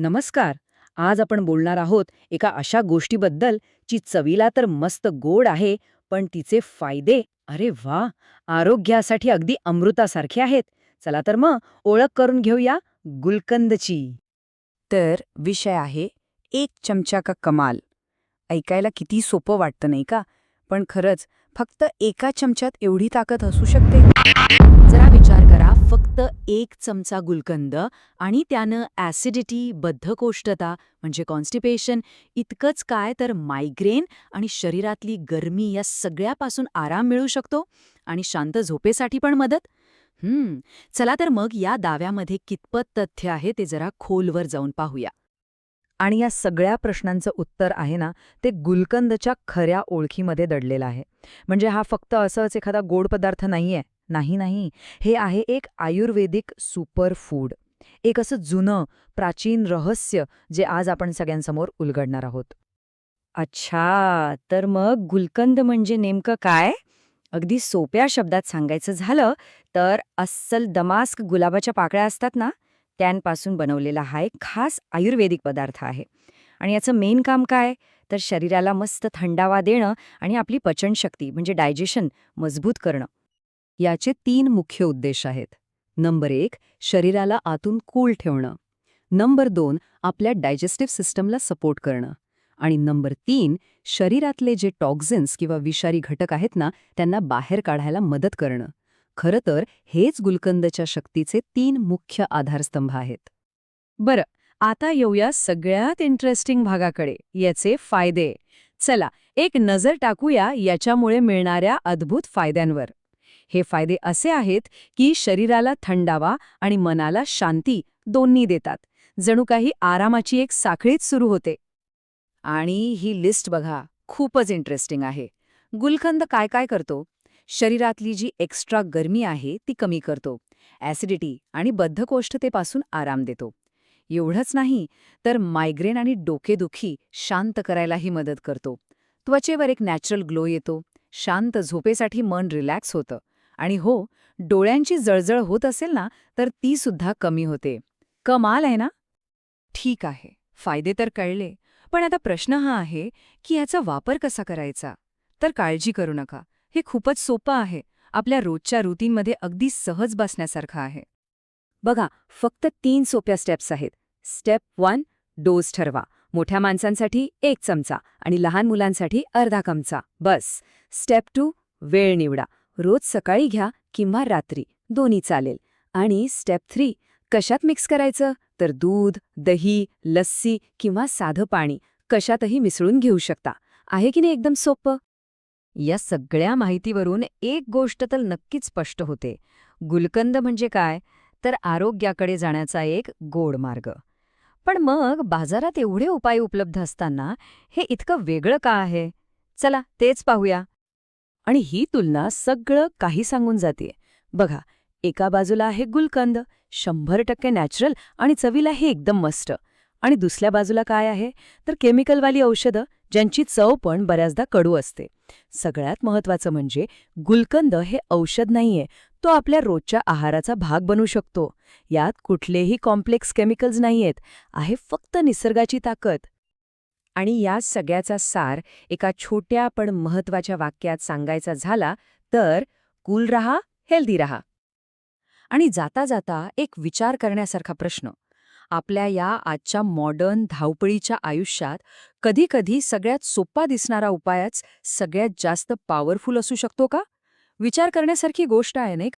नमस्कार. आज आपण बोलणार आहोत एका अशा गोष्टीबद्दल जी चवीला तर मस्त गोड आहे पण तिचे फायदे अरे वा आरोग्यासाठी अगदी अमृतासारखे आहेत. चला तर मग ओळख करून घेऊया गुलकंदची. तर विषय आहे एक चमचा का कमाल? ऐकायला किती सोपं वाटतं नाही का? पण खरंच फक्त एका चमच्यात एवढी ताकद असू शकते? जरा करा फक्त एक चमचा गुलकंद आणि त्यानं ॲसिडिटी बद्धकोष्ठता म्हणजे कॉन्स्टिपेशन इतकंच काय तर मायग्रेन आणि शरीरातली गरमी या सगळ्यापासून आराम मिळू शकतो आणि शांत झोपेसाठी पण मदत. हम्म चला तर मग या दाव्यामध्ये कितपत तथ्य आहे ते जरा खोलवर जाऊन पाहूया. आणि या सगळ्या प्रश्नांचं उत्तर आहे ना ते गुलकंदच्या खऱ्या ओळखीमध्ये दडलेलं आहे. म्हणजे हा फक्त असंच एखादा गोड पदार्थ नाहीये. नाही नाही. हे आहे एक आयुर्वेदिक सुपर फूड एक असं जुनं प्राचीन रहस्य जे आज आपण सगळ्यांसमोर उलगडणार आहोत. अच्छा तर मग गुलकंद म्हणजे नेमकं काय? अगदी सोप्या शब्दात सांगायचं झालं तर अस्सल दमास्क गुलाबाच्या पाकळ्या असतात ना त्यांपासून बनवलेला हा एक खास आयुर्वेदिक पदार्थ आहे. आणि याचं मेन काम काय? तर शरीराला मस्त थंडावा देणं आणि आपली पचनशक्ती म्हणजे डायजेशन मजबूत करणं. याचे तीन मुख्य उद्देश आहेत. नंबर एक शरीराला आतून कूल ठेवणं. नंबर दोन आपल्या डायजेस्टिव्ह सिस्टमला सपोर्ट करणं. आणि नंबर तीन शरीरातले जे टॉक्झिन्स किंवा विषारी घटक आहेत ना त्यांना बाहेर काढायला मदत करणं. खरं तर हेच गुलकंदच्या शक्तीचे तीन मुख्य आधारस्तंभ आहेत. बरं आता येऊया सगळ्यात इंटरेस्टिंग भागाकडे. याचे फायदे. चला एक नजर टाकूया याच्यामुळे मिळणाऱ्या अद्भुत फायद्यांवर. हे फायदे असे आहेत की शरीराला थंडावा आणि मनाला शांती दोन्ही देतात. जणू काही आरामाची एक साखळीच सुरू होते. आणि ही लिस्ट बघा खूपच इंटरेस्टिंग आहे. गुलकंद काय काय करतो? शरीरातली जी एक्स्ट्रा गरमी आहे ती कमी करतो. ॲसिडिटी आणि बद्धकोष्ठतेपासून आराम देतो. एवढंच नाही तर मायग्रेन आणि डोकेदुखी शांत करायलाही मदत करतो. त्वचेवर एक नॅचरल ग्लो येतो. शांत झोपेसाठी मन रिलॅक्स होतं. आणि हो डोळ्यांची जळजळ होत असेल ना तर ती सुद्धा कमी होते. कमाल आहे ना? ठीक आहे फायदे तर कळले. पण आता प्रश्न हा आहे की याचा वापर कसा करायचा? तर काळजी करू नका. हे खूपच सोपं आहे. आपल्या रोजच्या रुटीनमध्ये अगदी सहज बसण्यासारखं आहे. बघा फक्त तीन सोप्या स्टेप्स आहेत. स्टेप वन डोस ठरवा. मोठ्या माणसांसाठी एक चमचा आणि लहान मुलांसाठी अर्धा चमचा. बस. स्टेप टू वेळ निवडा. रोज सकाळी घ्या किंवा रात्री दोन्ही चालेल. आणि स्टेप थ्री कशात मिक्स करायचं? तर दूध दही लस्सी किंवा साधं पाणी कशातही मिसळून घेऊ शकता. आहे की नाही एकदम सोपं? या सगळ्या माहितीवरून एक गोष्ट तर नक्कीच स्पष्ट होते. गुलकंद म्हणजे काय? तर आरोग्याकडे जाण्याचा एक गोड मार्ग. पण मग बाजारात एवढे उपाय उपलब्ध असताना हे इतकं वेगळं का आहे? चला तेच पाहूया. आणि ही तुलना सगळं काही सांगून जाते. बघा एका बाजूला आहे गुलकंद शंभर टक्के नॅचरल आणि चवीला हे एकदम मस्त. आणि दुसऱ्या बाजूला काय आहे? तर केमिकलवाली औषधं ज्यांची चव पण बऱ्याचदा कडू असते. सगळ्यात महत्वाचं म्हणजे गुलकंद हे औषध नाहीये तो आपल्या रोजच्या आहाराचा भाग बनू शकतो. यात कुठलेही कॉम्प्लेक्स केमिकल्स नाहीयेत आहे फक्त निसर्गाची ताकद. आणि या सगळ्याचा सार एका छोट्या पण महत्त्वाच्या वाक्यात सांगायचा झाला तर कूल रहा हेल्दी रहा. आणि जाता जाता एक विचार करण्यासारखा प्रश्न. आपल्या या आजच्या मॉडर्न धावपळीच्या आयुष्यात कधीकधी सगळ्यात सोपा दिसणारा उपायच सगळ्यात जास्त पॉवरफुल असू शकतो का? विचार करण्यासारखी गोष्ट आहे नाही